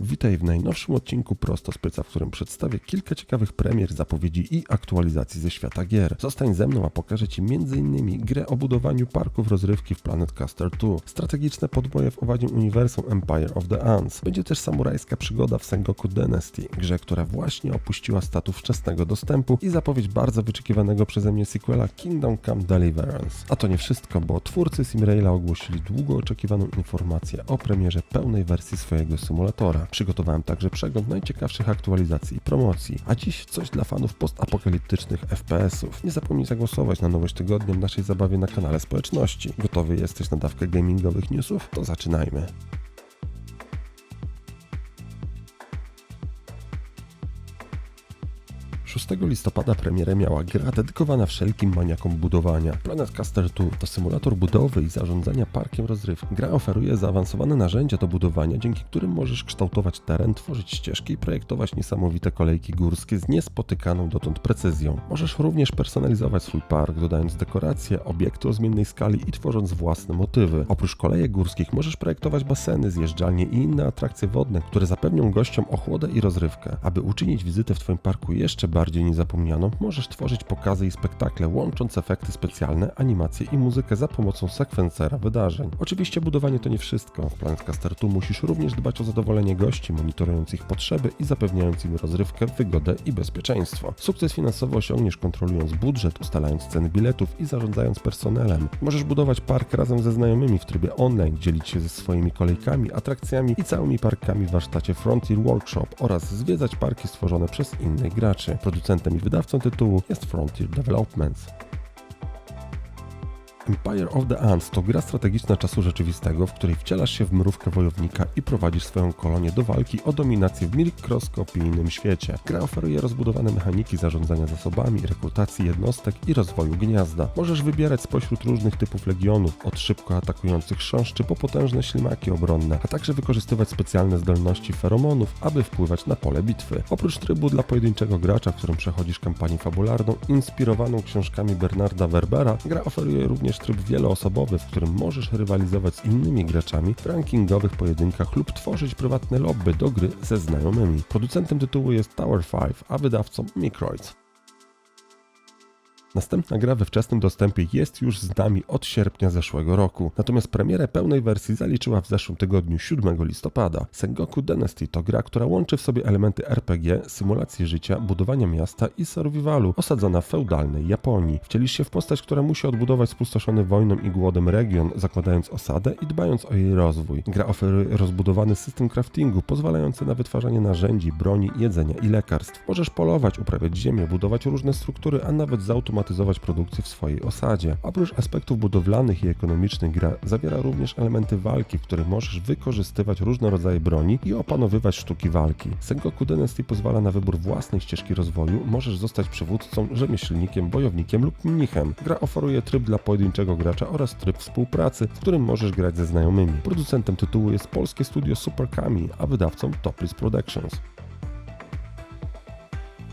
Witaj w najnowszym odcinku Prosto z Pieca, w którym przedstawię kilka ciekawych premier, zapowiedzi i aktualizacji ze świata gier. Zostań ze mną, a pokażę Ci m.in. grę o budowaniu parków rozrywki w Planet Caster 2, strategiczne podboje w owadzim uniwersum Empire of the Ants. Będzie też samurajska przygoda w Sengoku Dynasty, grze, która właśnie opuściła status wczesnego dostępu i zapowiedź bardzo wyczekiwanego przeze mnie sequela Kingdom Come Deliverance. A to nie wszystko, bo twórcy Simraila ogłosili długo oczekiwaną informację o premierze pełnej wersji swojego symulatora. Przygotowałem także przegląd najciekawszych aktualizacji i promocji. A dziś coś dla fanów postapokaliptycznych FPS-ów. Nie zapomnij zagłosować na nowość tygodnia w naszej zabawie na kanale społeczności. Gotowy jesteś na dawkę gamingowych newsów? To zaczynajmy. 6 listopada premierę miała gra dedykowana wszelkim maniakom budowania. Planet Caster 2 to symulator budowy i zarządzania parkiem rozrywki. Gra oferuje zaawansowane narzędzia do budowania, dzięki którym możesz kształtować teren, tworzyć ścieżki i projektować niesamowite kolejki górskie z niespotykaną dotąd precyzją. Możesz również personalizować swój park, dodając dekoracje, obiekty o zmiennej skali i tworząc własne motywy. Oprócz kolejek górskich możesz projektować baseny, zjeżdżalnie i inne atrakcje wodne, które zapewnią gościom ochłodę i rozrywkę. Aby uczynić wizytę w Twoim parku jeszcze bardziej bardziej niezapomnianą, możesz tworzyć pokazy i spektakle, łącząc efekty specjalne, animacje i muzykę za pomocą sekwencera wydarzeń. Oczywiście budowanie to nie wszystko. W Planet Caster tu musisz również dbać o zadowolenie gości, monitorując ich potrzeby i zapewniając im rozrywkę, wygodę i bezpieczeństwo. Sukces finansowy osiągniesz kontrolując budżet, ustalając ceny biletów i zarządzając personelem. Możesz budować park razem ze znajomymi w trybie online, dzielić się ze swoimi kolejkami, atrakcjami i całymi parkami w warsztacie Frontier Workshop oraz zwiedzać parki stworzone przez innych graczy. Producentem i wydawcą tytułu jest Frontier Developments. Empire of the Ants to gra strategiczna czasu rzeczywistego, w której wcielasz się w mrówkę wojownika i prowadzisz swoją kolonię do walki o dominację w mikroskopijnym świecie. Gra oferuje rozbudowane mechaniki zarządzania zasobami, rekrutacji jednostek i rozwoju gniazda. Możesz wybierać spośród różnych typów legionów, od szybko atakujących chrząszczy po potężne ślimaki obronne, a także wykorzystywać specjalne zdolności feromonów, aby wpływać na pole bitwy. Oprócz trybu dla pojedynczego gracza, w którym przechodzisz kampanię fabularną, inspirowaną książkami Bernarda Werbera, gra oferuje również również tryb wieloosobowy, w którym możesz rywalizować z innymi graczami w rankingowych pojedynkach lub tworzyć prywatne lobby do gry ze znajomymi. Producentem tytułu jest Tower 5, a wydawcą Microids. Następna gra we wczesnym dostępie jest już z nami od sierpnia zeszłego roku, natomiast premierę pełnej wersji zaliczyła w zeszłym tygodniu 7 listopada. Sengoku Dynasty to gra, która łączy w sobie elementy RPG, symulacji życia, budowania miasta i survivalu, osadzona w feudalnej Japonii. Wcielisz się w postać, która musi odbudować spustoszony wojną i głodem region, zakładając osadę i dbając o jej rozwój. Gra oferuje rozbudowany system craftingu, pozwalający na wytwarzanie narzędzi, broni, jedzenia i lekarstw. Możesz polować, uprawiać ziemię, budować różne struktury, a nawet zautomatyzować automatyzować produkcję w swojej osadzie. Oprócz aspektów budowlanych i ekonomicznych gra zawiera również elementy walki, w których możesz wykorzystywać różne rodzaje broni i opanowywać sztuki walki. Sengoku Dynasty pozwala na wybór własnej ścieżki rozwoju, możesz zostać przywódcą, rzemieślnikiem, bojownikiem lub mnichem. Gra oferuje tryb dla pojedynczego gracza oraz tryb współpracy, w którym możesz grać ze znajomymi. Producentem tytułu jest polskie studio Super Kami, a wydawcą Toplis Productions.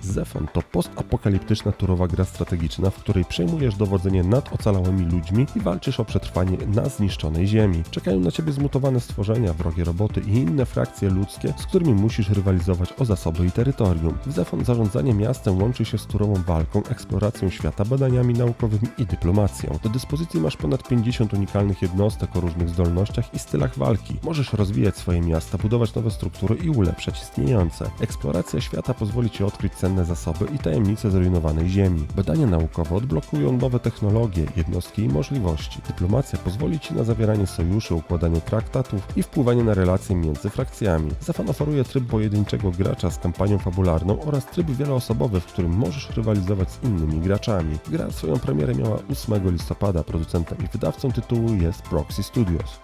Zefon to postapokaliptyczna turowa gra strategiczna, w której przejmujesz dowodzenie nad ocalałymi ludźmi i walczysz o przetrwanie na zniszczonej ziemi. Czekają na ciebie zmutowane stworzenia, wrogie roboty i inne frakcje ludzkie, z którymi musisz rywalizować o zasoby i terytorium. W Zefon zarządzanie miastem łączy się z turową walką, eksploracją świata, badaniami naukowymi i dyplomacją. Do dyspozycji masz ponad 50 unikalnych jednostek o różnych zdolnościach i stylach walki. Możesz rozwijać swoje miasta, budować nowe struktury i ulepszać istniejące. Eksploracja świata pozwoli ci odkryć cenne zasoby i tajemnice zrujnowanej Ziemi. Badania naukowe odblokują nowe technologie, jednostki i możliwości. Dyplomacja pozwoli Ci na zawieranie sojuszy, układanie traktatów i wpływanie na relacje między frakcjami. Zafan oferuje tryb pojedynczego gracza z kampanią fabularną oraz tryb wieloosobowy, w którym możesz rywalizować z innymi graczami. Gra swoją premierę miała 8 listopada. Producentem i wydawcą tytułu jest Proxy Studios.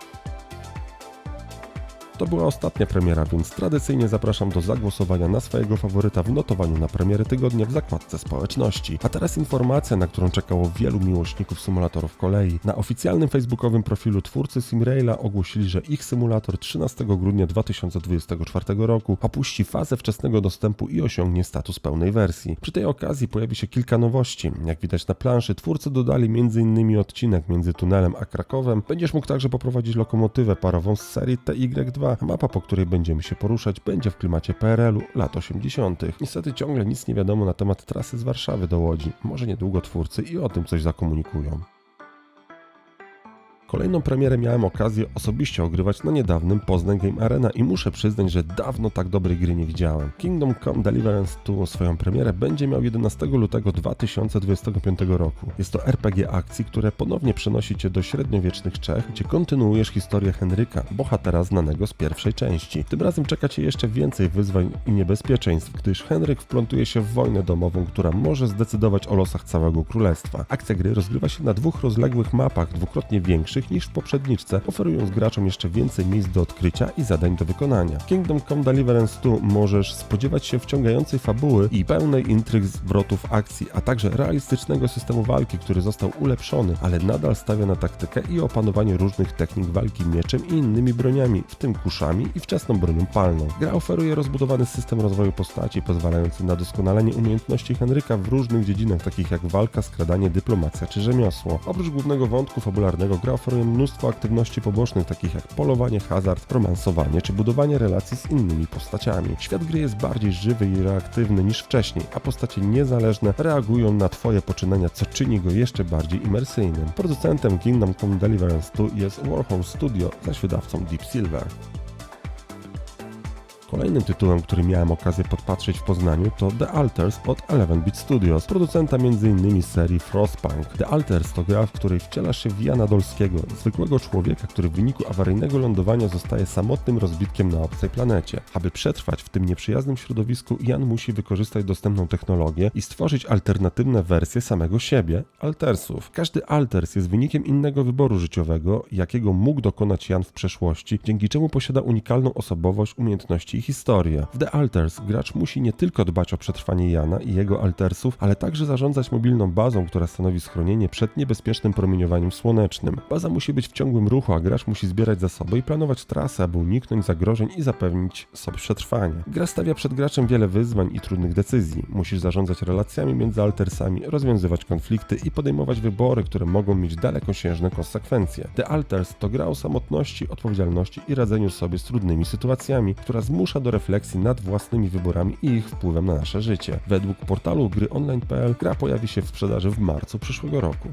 To była ostatnia premiera, więc tradycyjnie zapraszam do zagłosowania na swojego faworyta w notowaniu na premiery tygodnia w zakładce społeczności. A teraz informacja, na którą czekało wielu miłośników symulatorów kolei. Na oficjalnym facebookowym profilu twórcy Simraila ogłosili, że ich symulator 13 grudnia 2024 roku opuści fazę wczesnego dostępu i osiągnie status pełnej wersji. Przy tej okazji pojawi się kilka nowości. Jak widać na planszy, twórcy dodali m.in. odcinek między tunelem a Krakowem. Będziesz mógł także poprowadzić lokomotywę parową z serii TY2 2, a mapa, po której będziemy się poruszać, będzie w klimacie PRL-u lat 80. Niestety ciągle nic nie wiadomo na temat trasy z Warszawy do Łodzi. Może niedługo twórcy i o tym coś zakomunikują. Kolejną premierę miałem okazję osobiście ogrywać na niedawnym Poznań Game Arena i muszę przyznać, że dawno tak dobrej gry nie widziałem. Kingdom Come Deliverance 2 swoją premierę będzie miał 11 lutego 2025 roku. Jest to RPG akcji, które ponownie przenosi cię do średniowiecznych Czech, gdzie kontynuujesz historię Henryka, bohatera znanego z pierwszej części. Tym razem czeka cię jeszcze więcej wyzwań i niebezpieczeństw, gdyż Henryk wplątuje się w wojnę domową, która może zdecydować o losach całego królestwa. Akcja gry rozgrywa się na dwóch rozległych mapach, dwukrotnie większych niż w poprzedniczce, oferując graczom jeszcze więcej miejsc do odkrycia i zadań do wykonania. Kingdom Come Deliverance 2 możesz spodziewać się wciągającej fabuły i pełnej intryg zwrotów akcji, a także realistycznego systemu walki, który został ulepszony, ale nadal stawia na taktykę i opanowanie różnych technik walki mieczem i innymi broniami, w tym kuszami i wczesną bronią palną. Gra oferuje rozbudowany system rozwoju postaci, pozwalający na doskonalenie umiejętności Henryka w różnych dziedzinach, takich jak walka, skradanie, dyplomacja czy rzemiosło. Oprócz głównego wątku fabularnego gra oferuje mnóstwo aktywności pobocznych, takich jak polowanie, hazard, romansowanie czy budowanie relacji z innymi postaciami. Świat gry jest bardziej żywy i reaktywny niż wcześniej, a postacie niezależne reagują na Twoje poczynania, co czyni go jeszcze bardziej imersyjnym. Producentem Kingdom Come Deliverance 2 jest Warhol Studio, zaś wydawcą Deep Silver. Kolejnym tytułem, który miałem okazję podpatrzeć w Poznaniu to The Alters od 11-bit Studios, producenta m.in. serii Frostpunk. The Alters to gra, w której wcielasz się w Jana Dolskiego, zwykłego człowieka, który w wyniku awaryjnego lądowania zostaje samotnym rozbitkiem na obcej planecie. Aby przetrwać w tym nieprzyjaznym środowisku, Jan musi wykorzystać dostępną technologię i stworzyć alternatywne wersje samego siebie, Altersów. Każdy Alters jest wynikiem innego wyboru życiowego, jakiego mógł dokonać Jan w przeszłości, dzięki czemu posiada unikalną osobowość, umiejętności historię. W The Alters gracz musi nie tylko dbać o przetrwanie Jana i jego Altersów, ale także zarządzać mobilną bazą, która stanowi schronienie przed niebezpiecznym promieniowaniem słonecznym. Baza musi być w ciągłym ruchu, a gracz musi zbierać zasoby i planować trasę, aby uniknąć zagrożeń i zapewnić sobie przetrwanie. Gra stawia przed graczem wiele wyzwań i trudnych decyzji. Musisz zarządzać relacjami między Altersami, rozwiązywać konflikty i podejmować wybory, które mogą mieć dalekosiężne konsekwencje. The Alters to gra o samotności, odpowiedzialności i radzeniu sobie z trudnymi sytuacjami, która zmusza do refleksji nad własnymi wyborami i ich wpływem na nasze życie. Według portalu gryonline.pl gra pojawi się w sprzedaży w marcu przyszłego roku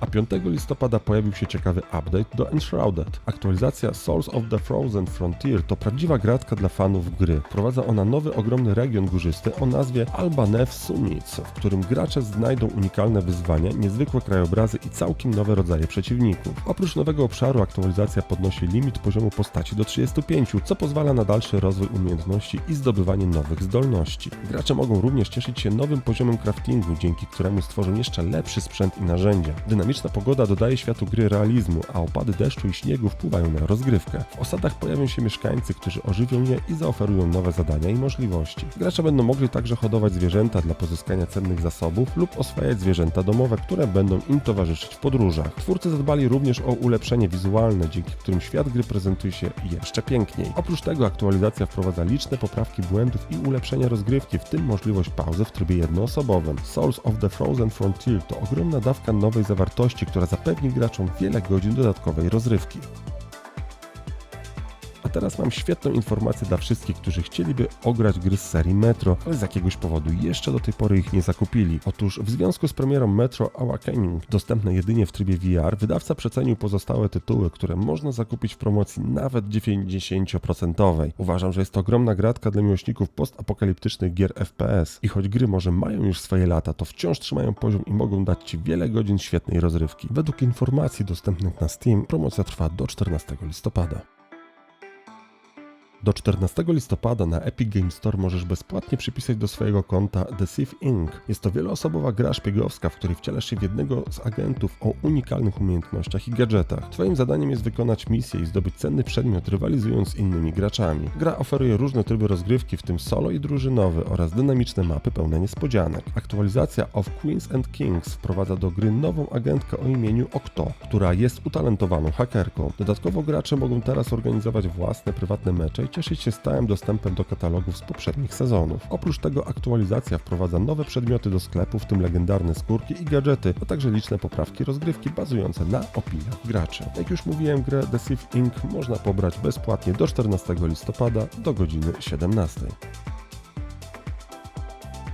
a 5 listopada pojawił się ciekawy update do Enshrouded. Aktualizacja Souls of the Frozen Frontier to prawdziwa gratka dla fanów gry. Wprowadza ona nowy ogromny region górzysty o nazwie Albanev Summits, w którym gracze znajdą unikalne wyzwania, niezwykłe krajobrazy i całkiem nowe rodzaje przeciwników. Oprócz nowego obszaru aktualizacja podnosi limit poziomu postaci do 35, co pozwala na dalszy rozwój umiejętności i zdobywanie nowych zdolności. Gracze mogą również cieszyć się nowym poziomem craftingu, dzięki któremu stworzą jeszcze lepszy sprzęt i narzędzia. Dynamiczna pogoda dodaje światu gry realizmu, a opady deszczu i śniegu wpływają na rozgrywkę. W osadach pojawią się mieszkańcy, którzy ożywią je i zaoferują nowe zadania i możliwości. Gracze będą mogli także hodować zwierzęta dla pozyskania cennych zasobów lub oswajać zwierzęta domowe, które będą im towarzyszyć w podróżach. Twórcy zadbali również o ulepszenie wizualne, dzięki którym świat gry prezentuje się jeszcze piękniej. Oprócz tego aktualizacja wprowadza liczne poprawki błędów i ulepszenia rozgrywki, w tym możliwość pauzy w trybie jednoosobowym. Souls of the Frozen Frontier to ogromna dawka nowej zawartości, która zapewni graczom wiele godzin dodatkowej rozrywki. Teraz mam świetną informację dla wszystkich, którzy chcieliby ograć gry z serii Metro, ale z jakiegoś powodu jeszcze do tej pory ich nie zakupili. Otóż w związku z premierą Metro Awakening, dostępne jedynie w trybie VR, wydawca przecenił pozostałe tytuły, które można zakupić w promocji nawet 90%. Uważam, że jest to ogromna gratka dla miłośników postapokaliptycznych gier FPS i choć gry może mają już swoje lata, to wciąż trzymają poziom i mogą dać Ci wiele godzin świetnej rozrywki. Według informacji dostępnych na Steam, promocja trwa do 14 listopada. Do 14 listopada na Epic Game Store możesz bezpłatnie przypisać do swojego konta The Thief Inc. Jest to wieloosobowa gra szpiegowska, w której wcielasz się w jednego z agentów o unikalnych umiejętnościach i gadżetach. Twoim zadaniem jest wykonać misję i zdobyć cenny przedmiot, rywalizując z innymi graczami. Gra oferuje różne tryby rozgrywki, w tym solo i drużynowy oraz dynamiczne mapy pełne niespodzianek. Aktualizacja of Queens and Kings wprowadza do gry nową agentkę o imieniu Okto, która jest utalentowaną hakerką. Dodatkowo gracze mogą teraz organizować własne prywatne mecze cieszyć się stałym dostępem do katalogów z poprzednich sezonów. Oprócz tego aktualizacja wprowadza nowe przedmioty do sklepu, w tym legendarne skórki i gadżety, a także liczne poprawki rozgrywki bazujące na opiniach graczy. Jak już mówiłem, grę The Thief Inc. można pobrać bezpłatnie do 14 listopada do godziny 17.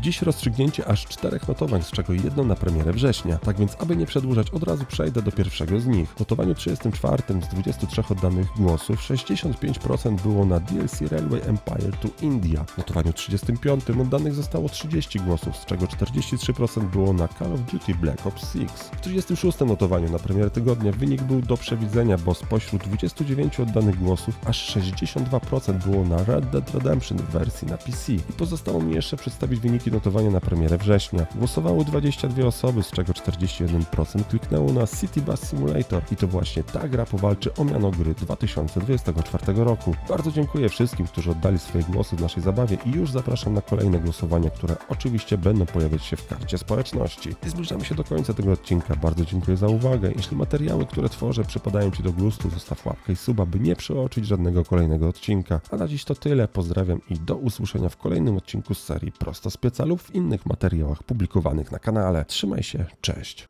Dziś rozstrzygnięcie aż czterech notowań, z czego jedno na premierę września. Tak więc, aby nie przedłużać, od razu przejdę do pierwszego z nich. W notowaniu 34 z 23 oddanych głosów 65% było na DLC Railway Empire to India. W notowaniu 35 oddanych zostało 30 głosów, z czego 43% było na Call of Duty Black Ops 6. W 36 notowaniu na premierę tygodnia wynik był do przewidzenia, bo spośród 29 oddanych głosów aż 62% było na Red Dead Redemption w wersji na PC. I pozostało mi jeszcze przedstawić wyniki notowania na premierę września. Głosowały 22 osoby, z czego 41% kliknęło na City Bus Simulator i to właśnie ta gra powalczy o miano gry 2024 roku. Bardzo dziękuję wszystkim, którzy oddali swoje głosy w naszej zabawie i już zapraszam na kolejne głosowania, które oczywiście będą pojawiać się w karcie społeczności. I zbliżamy się do końca tego odcinka. Bardzo dziękuję za uwagę. Jeśli materiały, które tworzę przypadają Ci do gustu, zostaw łapkę i suba, by nie przeoczyć żadnego kolejnego odcinka. A na dziś to tyle. Pozdrawiam i do usłyszenia w kolejnym odcinku z serii Prosto z lub w innych materiałach publikowanych na kanale. Trzymaj się, cześć.